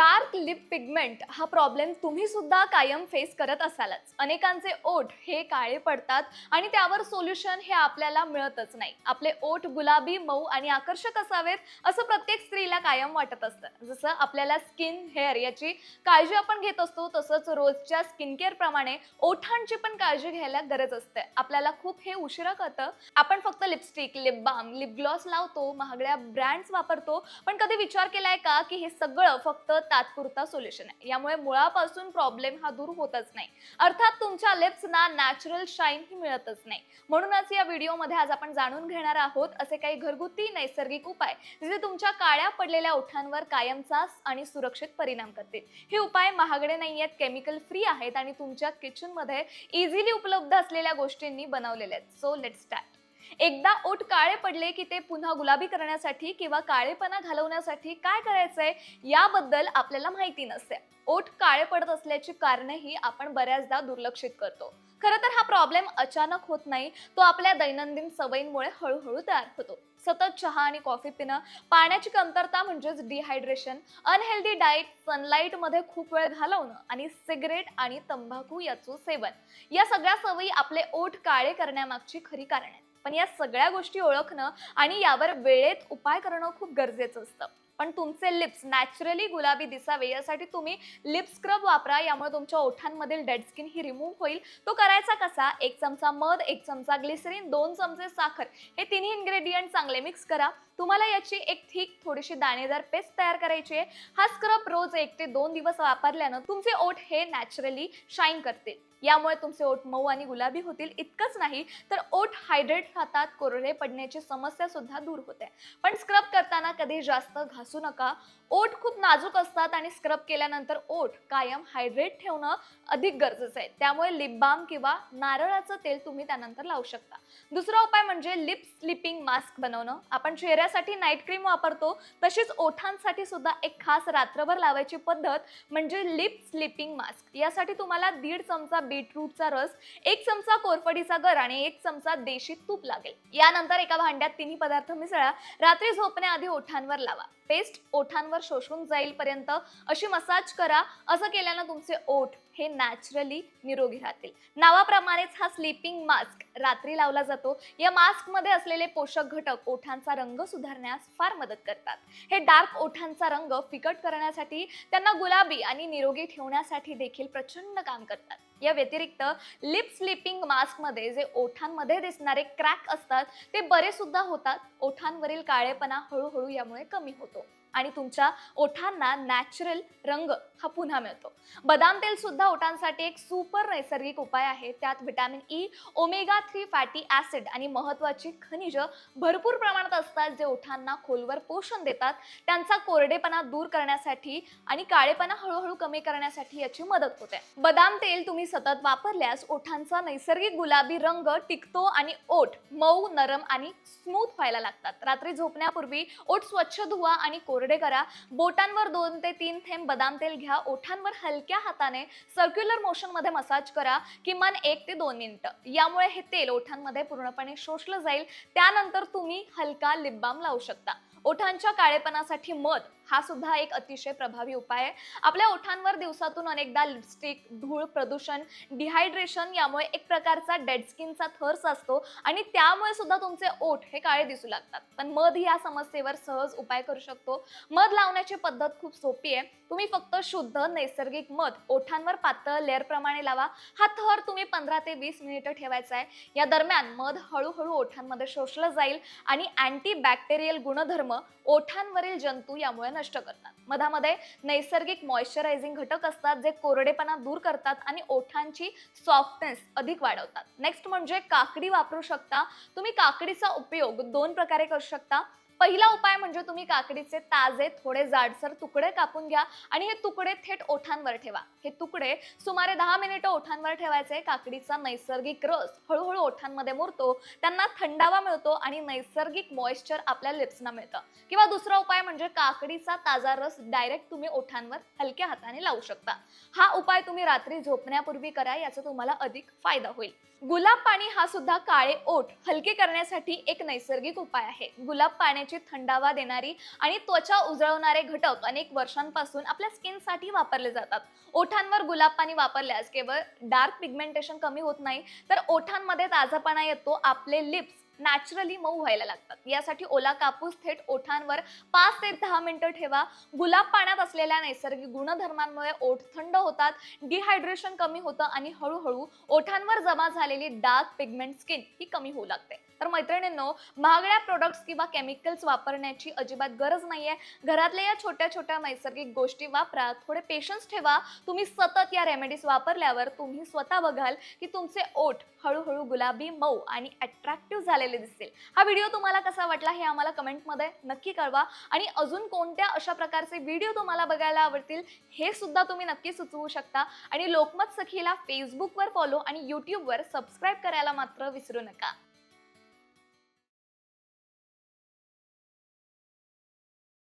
that dark lip pigment हा problem तुम्ही सुद्धा कायम फेस करत असालच. अनेकांचे ओठ हे काळे पडतात आणि त्यावर सोल्युशन हे आपल्याला मिळतच नाही. आपले ओठ गुलाबी मऊ आणि आकर्षक असावेत असं प्रत्येक स्त्रीला कायम वाटत असतं. जसं आपल्याला स्किन हेअर याची काळजी आपण घेत असतो तसंच रोजच्या स्किन केअर प्रमाणे ओठांची पण काळजी घ्यायला गरज असते. आपल्याला खूप हे उशिरा कळतं. आपण फक्त lipstick lip balm lip gloss लावतो महागड्या ब्रँड्स वापरतो पण कधी विचार केलाय का की हे सगळं फक्त तात्पुरता सोल्युशन आहे. यामुळे मुळापासून प्रॉब्लेम हा दूर होतच नाही. अर्थात तुमच्या लिप्सना नॅचरल शाईन ही मिळतच नाही. म्हणूनच या व्हिडिओमध्ये आज आपण जाणून घेणार आहोत असे काही घरगुती नैसर्गिक उपाय जे तुमच्या काळ्या पडलेल्या ओठांवर कायमचा आणि सुरक्षित परिणाम करतील. हे उपाय महागडे नाही आहेत केमिकल फ्री आहेत आणि तुमच्या किचनमध्ये इझिली उपलब्ध असलेल्या गोष्टींनी बनवलेले आहेत. सो लेट स्टार्ट एकदा ओठ काळे पडले की ते पुन्हा गुलाबी करण्यासाठी किंवा काळेपणा घालवण्यासाठी काय करायचंय याबद्दल आपल्याला माहिती नसते. ओठ काळे पडत असल्याची कारणेही आपण बऱ्याचदा दुर्लक्षित करतो. खरं तर हा प्रॉब्लेम अचानक होत नाही तो आपल्या दैनंदिन सवयींमुळे हळूहळू तयार होतो. सतत चहा आणि कॉफी पिणं पाण्याची कमतरता म्हणजेच डिहायड्रेशन अनहेल्दी डाएट सनलाईटमध्ये खूप वेळ घालवणं आणि सिगरेट आणि तंबाखू याचं सेवन या सगळ्या सवयी आपले ओठ काळे करण्यामागची खरी कारण आहेत. पण या सगळ्या गोष्टी ओळखणं आणि यावर वेळेत उपाय करणं खूप गरजेचं असतं. पण तुमचे लिप्स नॅचरली गुलाबी दिसावे यासाठी तुम्ही लिप स्क्रब वापरा यामुळे तुमच्या ओठांमधील डेड स्किन ही रिमूव्ह होईल. तो करायचा कसा? एक चमचा मध एक चमचा ग्लिसरीन दोन चमचे साखर हे तिन्ही इन्ग्रेडियंट चांगले मिक्स करा. तुम्हाला याची एक थिक थोडीशी दाणेदार पेस्ट तयार करायची आहे. हा स्क्रब रोज एक ते दोन दिवस वापरल्यानं तुमचे ओठ हे नॅचरली शाईन करतील यामुळे तुमचे ओठ मऊ आणि गुलाबी होतील. इतकंच नाही तर ओठ हायड्रेट राहतात कोरडे पडण्याची समस्या सुद्धा दूर होते. पण स्क्रब करताना कधी जास्त घासू नका. ओठ खूप नाजूक असतात आणि स्क्रब केल्यानंतर ओठ कायम हायड्रेट ठेवणं अधिक गरजेचं आहे. त्यामुळे लिप बाम किंवा नारळाचं तेल तुम्ही त्यानंतर लावू शकता. दुसरा उपाय म्हणजे लिप स्लिपिंग मास्क बनवणं. आपण चेहऱ्यासाठी नाईट क्रीम वापरतो. तशीच ओठांसाठी सुद्धा एक खास रात्रभर लावायची पद्धत म्हणजे लिप स्लिपिंग मास्क यासाठी तुम्हाला दीड चमचा बीटरूटचा रस एक चमचा कोरफडीचा गर आणि एक चमचा देशी तूप लागेल. यानंतर एका भांड्यात तिन्ही पदार्थ मिसळा रात्री झोपण्याआधी ओठांवर लावा. पेस्ट ओठांवर शोषून जाईल पर्यंत अशी मसाज करा. असं केल्यानं तुमचे ओठ हे नॅचरली निरोगी राहतील. नावाप्रमाणेच हा स्लीपिंग मास्क रात्री लावला जातो. या मास्कमध्ये असलेले पोषक घटक ओठांचा रंग सुधारण्यास फार मदत करतात. हे डार्क ओठांचा रंग फिकट करण्यासाठी त्यांना गुलाबी आणि निरोगी ठेवण्यासाठी देखील प्रचंड काम करतात. या व्यतिरिक्त लिप स्लिपिंग मास्कमध्ये जे ओठांमध्ये दिसणारे क्रॅक असतात ते बरे सुद्धा होतात. ओठांवरील काळेपणा हळूहळू यामुळे कमी होतो. आणि तुमच्या ओठांना नॅचरल रंग हा पुन्हा मिळतो. बदाम तेल सुद्धा ओठांसाठी एक सुपर नैसर्गिक उपाय आहे. त्यात vitamin E omega three fatty acid आणि महत्वाची खनिज भरपूर प्रमाणात असतात जे ओठांना खोलवर पोषण देतात. त्यांचा कोरडेपणा दूर करण्यासाठी आणि काळेपणा हळूहळू कमी करण्यासाठी याची मदत होते. बदाम तेल तुम्ही सतत वापरल्यास ओठांचा नैसर्गिक गुलाबी रंग टिकतो आणि ओठ मऊ नरम आणि स्मूथ व्हायला लागतात. रात्री झोपण्यापूर्वी ओठ स्वच्छ धुवा आणि कोरडे करा. बोटांवर दोन ते तीन थेंब बदाम तेल घ्या. ओठांवर हलक्या हाताने सर्क्युलर मोशनमध्ये मसाज करा. किमान एक ते दोन मिनिटं. यामुळे हे तेल ओठांमध्ये पूर्णपणे शोषलं जाईल. त्यानंतर तुम्ही हलका लिप बाम लावू शकता. ओठांच्या काळेपणासाठी मध हा सुद्धा एक अतिशय प्रभावी उपाय आहे. आपल्या ओठांवर दिवसातून अनेकदा लिपस्टिक धूळ प्रदूषण डिहायड्रेशन यामुळे एक प्रकारचा डेड स्किनचा थर असतो आणि त्यामुळे सुद्धा तुमचे ओठ हे काळे दिसू लागतात. पण मध या समस्येवर सहज उपाय करू शकतो. मध लावण्याची पद्धत खूप सोपी आहे. तुम्ही फक्त शुद्ध नैसर्गिक मध ओठांवर पातळ लेअर प्रमाणे लावा. हा थर तुम्ही पंधरा ते वीस मिनिटं ठेवायचा आहे. या दरम्यान मध हळूहळू ओठांमध्ये शोषलं जाईल आणि अँटी बॅक्टेरियल गुणधर्म ओठांवरील जंतू यामुळे नष्ट करतात. मधामध्ये नैसर्गिक मॉइश्चरायझिंग घटक असतात जे कोरडेपणा दूर करतात आणि ओठांची सॉफ्टनेस अधिक वाढवतात. नेक्स्ट म्हणजे काकडी वापरू शकता. तुम्ही काकडीचा उपयोग दोन प्रकारे करू शकता. पहिला उपाय म्हणजे तुम्ही काकडीचे ताजे थोडे जाडसर तुकडे कापून घ्या आणि हे तुकडे थेट ओठांवर ठेवा. हे तुकडे सुमारे दहा मिनिटं ओठांवर ठेवायचे. काकडीचा नैसर्गिक रस हळूहळू ओठांमध्ये मुरतो. त्यांना थंडावा मिळतो आणि नैसर्गिक मॉइश्चर आपल्या लिप्सना मिळतं. किंवा दुसरा उपाय म्हणजे काकडीचा ताजा रस डायरेक्ट तुम्ही ओठांवर हलक्या हाताने लावू शकता. हा उपाय तुम्ही रात्री झोपण्यापूर्वी करा याचा तुम्हाला अधिक फायदा होईल. गुलाब पाणी हा सुद्धा काळे ओठ हलके करण्यासाठी एक नैसर्गिक उपाय आहे. गुलाब पाण्याची त्वचेची थंडावा देणारी आणि त्वचा उजळवणारे घटक अनेक वर्षांपासून आपल्या स्किनसाठी वापरले जातात. ओठांवर गुलाब पाणी वापरल्यास केवळ डार्क पिगमेंटेशन कमी होत नाही तर ओठांमध्ये ताजापणा येतो आपले लिप्स. नॅचरली मऊ व्हायला लागतात. यासाठी ओला कापूस थेट ओठांवर पाच ते दहा मिनिटं ठेवा. गुलाब पाण्यात असलेल्या नैसर्गिक गुणधर्मांमुळे ओठ थंड होतात डिहायड्रेशन कमी होतं आणि हळूहळू ओठांवर जमा झालेली डार्क पिगमेंट स्किन ही कमी होऊ लागते. तर मैत्रिणींनो महागड्या प्रोडक्ट्स किंवा केमिकल्स वापरण्याची अजिबात गरज नाहीये. घरातल्या या छोट्या छोट्या नैसर्गिक गोष्टी वापरा थोडे पेशन्स ठेवा. तुम्ही सतत या रेमेडीज वापरल्यावर तुम्ही स्वतः बघाल की तुमचे ओठ हळूहळू गुलाबी मऊ आणि अट्रॅक्टिव्ह झालेले दिसतील. हा व्हिडिओ तुम्हाला कसा वाटला हे आम्हाला कमेंटमध्ये नक्की कळवा. आणि अजून कोणत्या अशा प्रकारचे व्हिडिओ तुम्हाला बघायला आवडतील हे सुद्धा तुम्ही नक्की सुचवू शकता. आणि लोकमत सखीला फेसबुकवर फॉलो आणि यूट्यूबवर सबस्क्राईब करायला मात्र विसरू नका.